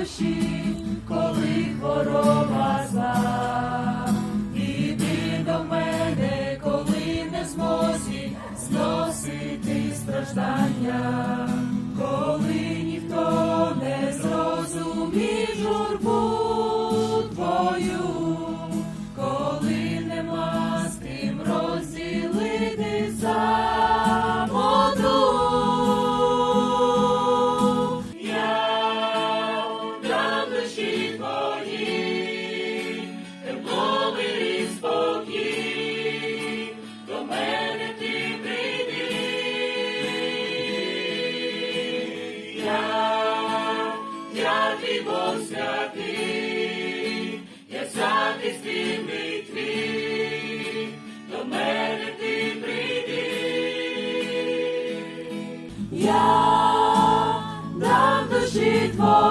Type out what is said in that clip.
душі, коли хвороба зла. Іди до мене, коли не змозі зносити страждання, святий, Бог святий, я святий співний твій, до мене ти прийди. Я дам душі твої.